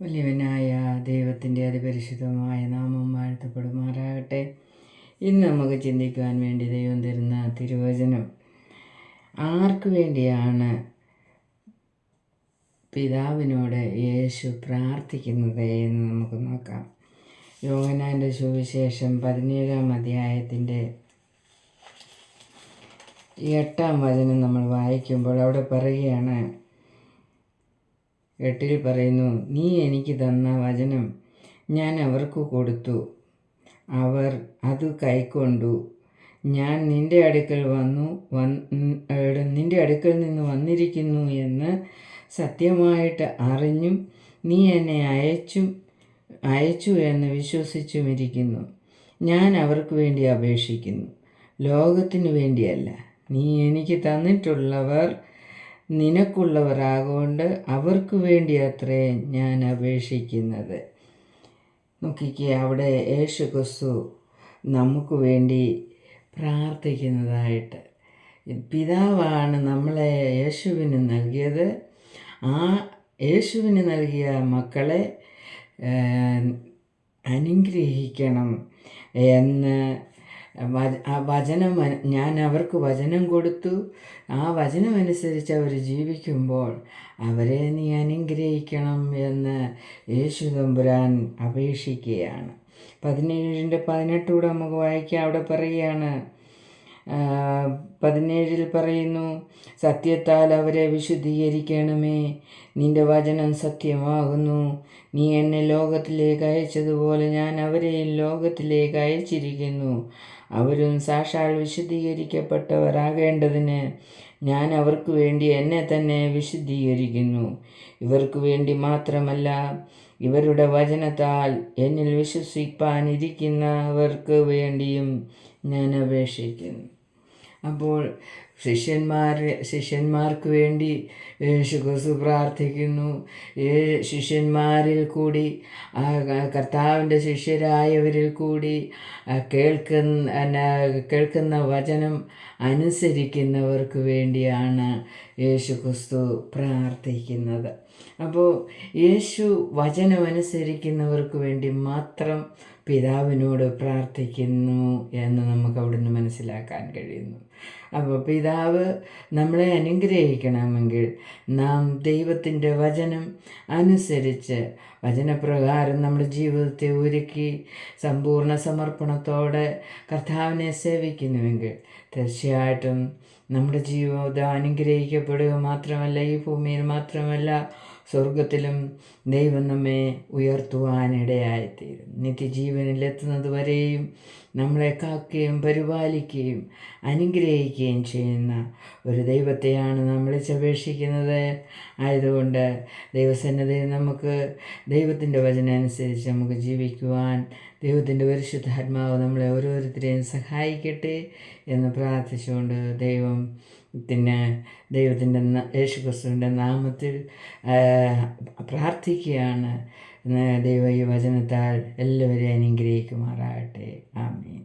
വലിയവനായ ദൈവത്തിന്റെ അതിപരിശുദ്ധമായ നാമം വാഴ്ത്തപ്പെടുമാറാകട്ടെ. ഇന്ന് നമുക്ക് ചിന്തിക്കുവാൻ വേണ്ടി ദൈവം തരുന്ന തിരുവചനം ആർക്കു വേണ്ടിയാണ് പിതാവിനോട് യേശു പ്രാർത്ഥിക്കുന്നത് എന്ന് നമുക്ക് നോക്കാം. യോഗനാന്റെ സുവിശേഷം പതിനേഴാം അധ്യായത്തിന്റെ എട്ടാം വചനം നമ്മൾ വായിക്കുമ്പോൾ അവിടെ പറയുകയാണ് എട്ടിൽ പറയുന്നു നീ എനിക്ക് തന്ന വചനം ഞാൻ അവർക്ക് കൊടുത്തു. അവർ അത് കൈക്കൊണ്ടു. ഞാൻ നിന്റെ അടുക്കൽ വന്നു നിന്റെ അടുക്കൽ നിന്ന് വന്നിരിക്കുന്നു എന്ന് സത്യമായിട്ട് അറിഞ്ഞും നീ എന്നെ അയച്ചും അയച്ചു എന്ന് വിശ്വസിച്ചുമിരിക്കുന്നു ഞാൻ അവർക്ക് വേണ്ടി അപേക്ഷിക്കുന്നു. ലോകത്തിനു വേണ്ടിയല്ല. നീ എനിക്ക് തന്നിട്ടുള്ളവർ നിനക്കുള്ളവരാകൊണ്ട് അവർക്ക് വേണ്ടി അത്രേ ഞാൻ അപേക്ഷിക്കുന്നത്. നോക്കിക്കേ അവിടെ യേശു ക്രിസ്തു നമുക്ക് വേണ്ടി പ്രാർത്ഥിക്കുന്നതായിട്ട്. പിതാവാണ് നമ്മളെ യേശുവിന് നൽകിയത്. ആ യേശുവിന് നൽകിയ മക്കളെ അനുഗ്രഹിക്കണം എന്ന് വചനം ഞാൻ അവർക്ക് വചനം കൊടുത്തു. ആ വചനമനുസരിച്ച് അവർ ജീവിക്കുമ്പോൾ അവരെ നീ അനുഗ്രഹിക്കണം എന്ന് യേശു തമ്പുരാൻ അപേക്ഷിക്കുകയാണ്. പതിനേഴിന്റെ പതിനെട്ടൂടെ നമുക്ക് വായിക്കാം. അവിടെ പറയുകയാണ് പതിനേഴിൽ പറയുന്നു സത്യത്താൽ അവരെ വിശുദ്ധീകരിക്കണമേ. നിന്റെ വചനം സത്യമാകുന്നു. നീ എന്നെ ലോകത്തിലേക്ക് അയച്ചതുപോലെ ഞാൻ അവരെയും ലോകത്തിലേക്ക് അയച്ചിരിക്കുന്നു. അവരും സാക്ഷാൽ വിശുദ്ധീകരിക്കപ്പെട്ടവരാകേണ്ടതിന് ഞാൻ അവർക്ക് വേണ്ടി എന്നെ തന്നെ വിശുദ്ധീകരിക്കുന്നു. ഇവർക്ക് വേണ്ടി മാത്രമല്ല ഇവരുടെ വചനത്താൽ എന്നിൽ വിശ്വസിപ്പാനിരിക്കുന്നവർക്ക് വേണ്ടിയും ഞാൻ അപേക്ഷിക്കുന്നു. അപ്പോൾ ശിഷ്യന്മാർ ശിഷ്യന്മാർക്ക് വേണ്ടി യേശുക്രിസ്തു പ്രാർത്ഥിക്കുന്നു. ശിഷ്യന്മാരിൽ കൂടി കർത്താവിന്റെ ശിഷ്യരായവരിൽ കൂടി കേൾക്കുന്ന കേൾക്കുന്ന വചനം അനുസരിക്കുന്നവർക്ക് വേണ്ടിയാണ് യേശു ക്രിസ്തു പ്രാർത്ഥിക്കുന്നത്. അപ്പോൾ യേശു വചനം അനുസരിക്കുന്നവർക്ക് വേണ്ടി മാത്രം പിതാവിനോട് പ്രാർത്ഥിക്കുന്നു എന്ന് നമുക്ക് അവിടുന്ന് മനസ്സിലാക്കാൻ കഴിയുന്നു. അപ്പോൾ പിതാവ് നമ്മളെ അനുഗ്രഹിക്കണമെങ്കിൽ നാം ദൈവത്തിന്റെ വചനം അനുസരിച്ച് വചനപ്രകാരം നമ്മുടെ ജീവിതത്തെ ഒരുക്കി സമ്പൂർണ സമർപ്പണത്തോടെ കർത്താവിനെ സേവിക്കുന്നുവെങ്കിൽ തീർച്ചയായിട്ടും നമ്മുടെ ജീവിതം അനുഗ്രഹിക്കപ്പെടുക മാത്രമല്ല ഈ ഭൂമിയിൽ മാത്രമല്ല സ്വർഗത്തിലും ദൈവം നമ്മെ ഉയർത്തുവാനിടയായിത്തീരും. നിത്യജീവനിലെത്തുന്നത് വരെയും നമ്മളെ കാക്കുകയും പരിപാലിക്കുകയും അനുഗ്രഹിക്കുകയും ചെയ്യുന്ന ഒരു ദൈവത്തെയാണ് നമ്മൾ ചപേക്ഷിക്കുന്നത് ആയതുകൊണ്ട് ദൈവസന്നദ്ധയിൽ നമുക്ക് ദൈവത്തിന്റെ വചന അനുസരിച്ച് നമുക്ക് ജീവിക്കുവാൻ ദൈവത്തിന്റെ പരിശുദ്ധാത്മാവ് നമ്മളെ ഓരോരുത്തരെയും സഹായിക്കട്ടെ എന്ന് പ്രാർത്ഥിച്ചുകൊണ്ട് ദൈവം പിന്നെ ദൈവത്തിന്റെ യേശുക്രിസ്തുവിന്റെ നാമത്തിൽ പ്രാർത്ഥിക്കുകയാണ്. ദൈവ ഈ വചനത്താൽ എല്ലാവരെയും അനുഗ്രഹിക്കുമാറാകട്ടെ. ആമീൻ.